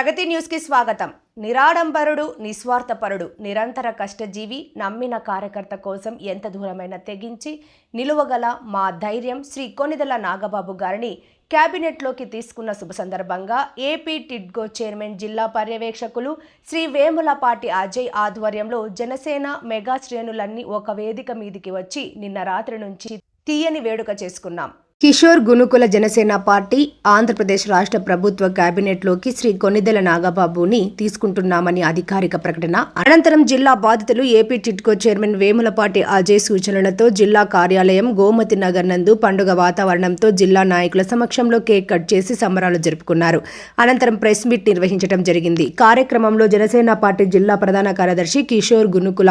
ప్రగతి న్యూస్కి స్వాగతం. నిరాడంబరుడు నిస్వార్థపరుడు నిరంతర కష్టజీవి నమ్మిన కార్యకర్త కోసం ఎంత దూరమైనా తెగించి నిలువగల మా ధైర్యం శ్రీ కొనిదల నాగబాబు గారిని క్యాబినెట్లోకి తీసుకున్న శుభ సందర్భంగా ఏపీ టిడ్గో చైర్మన్ జిల్లా పర్యవేక్షకులు శ్రీ వేములపాటి అజయ్ ఆధ్వర్యంలో జనసేన మెగా శ్రేణులన్నీ ఒక వేదిక మీదికి వచ్చి నిన్న రాత్రి నుంచి తీయని వేడుక చేసుకున్నాం. కిషోర్ గునుకుల జనసేన పార్టీ ఆంధ్రప్రదేశ్ రాష్ట్ర ప్రభుత్వ కేబినెట్లోకి శ్రీ కొన్నిదెల నాగబాబుని తీసుకుంటున్నామని అధికారిక ప్రకటన. అనంతరం జిల్లా బాధితులు ఏపీ టిట్కో చైర్మన్ వేములపాటి అజయ్ సూచనలతో జిల్లా కార్యాలయం గోమతి నగర్ నందు పండుగ వాతావరణంతో జిల్లా నాయకుల సమక్షంలో కేక్ కట్ చేసి సంబరాలు జరుపుకున్నారు. అనంతరం ప్రెస్ మీట్ నిర్వహించడం జరిగింది. కార్యక్రమంలో జనసేన పార్టీ జిల్లా ప్రధాన కార్యదర్శి కిషోర్ గునుకుల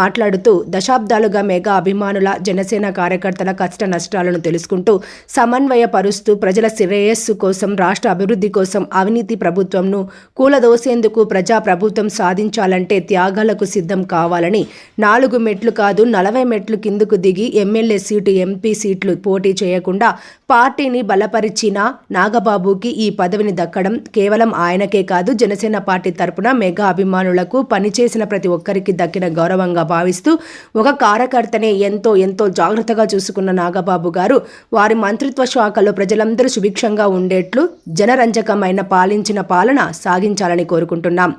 మాట్లాడుతూ దశాబ్దాలుగా మెగా అభిమానుల జనసేన కార్యకర్తల కష్ట నష్టాలను తెలుసుకుంటూ సమన్వయపరుస్తూ ప్రజల శ్రేయస్సు కోసం రాష్ట్ర అభివృద్ధి కోసం అవినీతి ప్రభుత్వంను కూలదోసేందుకు ప్రజా ప్రభుత్వం సాధించాలంటే త్యాగాలకు సిద్ధం కావాలని నాలుగు మెట్లు కాదు నలభై మెట్లు కిందకు దిగి ఎమ్మెల్యే సీటు ఎంపీ సీట్లు పోటీ చేయకుండా పార్టీని బలపరిచిన నాగబాబుకి ఈ పదవిని దక్కడం కేవలం ఆయనకే కాదు జనసేన పార్టీ తరపున మెగా అభిమానులకు పనిచేసిన ప్రతి ఒక్కరికి దక్కిన గౌరవంగా భావిస్తూ ఒక కార్యకర్తనే ఎంతో ఎంతో జాగ్రత్తగా చూసుకున్న నాగబాబు గారు వారి మంత్రిత్వ శాఖలో ప్రజలందరూ సుభిక్షంగా ఉండేట్లు జనరంజకమైన పాలించిన పాలన సాగించాలని కోరుకుంటున్నాం.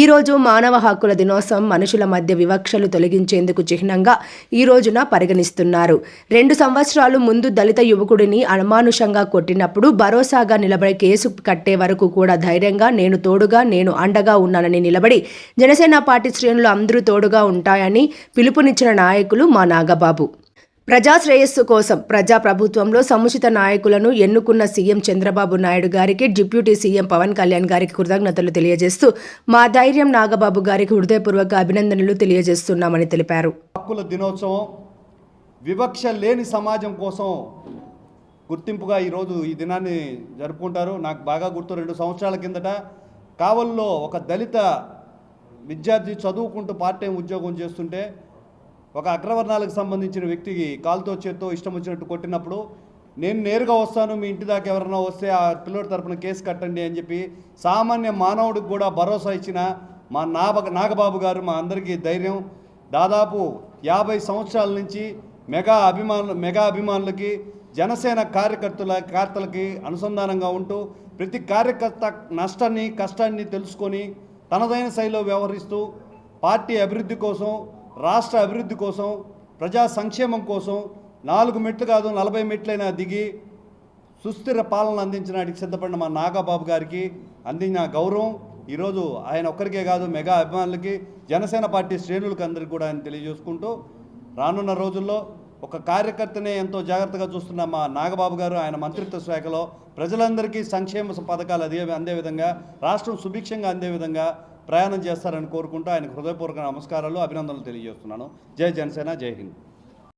ఈరోజు మానవ హక్కుల దినోత్సవం మనుషుల మధ్య వివక్షలు తొలగించేందుకు చిహ్నంగా ఈ రోజున పరిగణిస్తున్నారు. రెండు సంవత్సరాలు ముందు దళిత యువకుడిని అనుమానుషంగా కొట్టినప్పుడు భరోసాగా నిలబడి కేసు కట్టే వరకు కూడా ధైర్యంగా నేను తోడుగా నేను అండగా ఉన్నానని నిలబడి జనసేన పార్టీ శ్రేణులు అందరూ తోడుగా ఉంటాయని పిలుపునిచ్చిన నాయకులు మా నాగబాబు. ప్రజాశ్రేయస్సు కోసం ప్రజా ప్రభుత్వంలో సముచిత నాయకులను ఎన్నుకున్న సీఎం చంద్రబాబు నాయుడు గారికి డిప్యూటీ సీఎం పవన్ కళ్యాణ్ గారికి కృతజ్ఞతలు తెలియజేస్తూ మా ధైర్యం నాగబాబు గారికి హృదయపూర్వక అభినందనలు తెలియజేస్తున్నామని తెలిపారు. హక్కుల దినోత్సవం వివక్ష లేని సమాజం కోసం గుర్తింపుగా ఈరోజు ఈ దినాన్ని జరుపుకుంటారు. నాకు బాగా గుర్తు రెండు సంవత్సరాల కిందట కావల్లో ఒక దళిత విద్యార్థి చదువుకుంటూ పార్ట్ టైం ఉద్యోగం చేస్తుంటే ఒక అగ్రవర్ణాలకు సంబంధించిన వ్యక్తికి కాలుతో చేత్తో ఇష్టం వచ్చినట్టు కొట్టినప్పుడు నేను నేరుగా వస్తాను మీ ఇంటి దాకా ఎవరైనా వస్తే ఆ పిల్లోడి తరపున కేసు కట్టండి అని చెప్పి సామాన్య మానవుడికి కూడా భరోసా ఇచ్చిన మా నాగ నాగబాబు గారు మా అందరికీ ధైర్యం. దాదాపు యాభై సంవత్సరాల నుంచి మెగా అభిమానులు మెగా అభిమానులకి జనసేన కార్యకర్తల కార్తలకి అనుసంధానంగా ఉంటూ ప్రతి కార్యకర్త నష్టాన్ని కష్టాన్ని తెలుసుకొని తనదైన శైలిలో వ్యవహరిస్తూ పార్టీ అభివృద్ధి కోసం రాష్ట్ర అభివృద్ధి కోసం ప్రజా సంక్షేమం కోసం నాలుగు మెట్లు కాదు నలభై మెట్లైనా దిగి సుస్థిర పాలన అందించడానికి సిద్ధపడిన మా నాగబాబు గారికి అందిన గౌరవం. ఈరోజు ఆయన ఒక్కరికే కాదు మెగా అభిమానులకి జనసేన పార్టీ శ్రేణులకు అందరికీ కూడా ఆయన తెలియజేసుకుంటూ రానున్న రోజుల్లో ఒక కార్యకర్తనే ఎంతో జాగ్రత్తగా చూస్తున్న మా నాగబాబు గారు ఆయన మంత్రిత్వ శాఖలో ప్రజలందరికీ సంక్షేమ పథకాలు అదే అందే విధంగా రాష్ట్రం సుభిక్షంగా అందే విధంగా ప్రయాణం చేస్తారని కోరుకుంటూ ఆయనకు హృదయపూర్వక నమస్కారాలు అభినందనలు తెలియజేస్తున్నాను. జై జనసేన జై హింద్.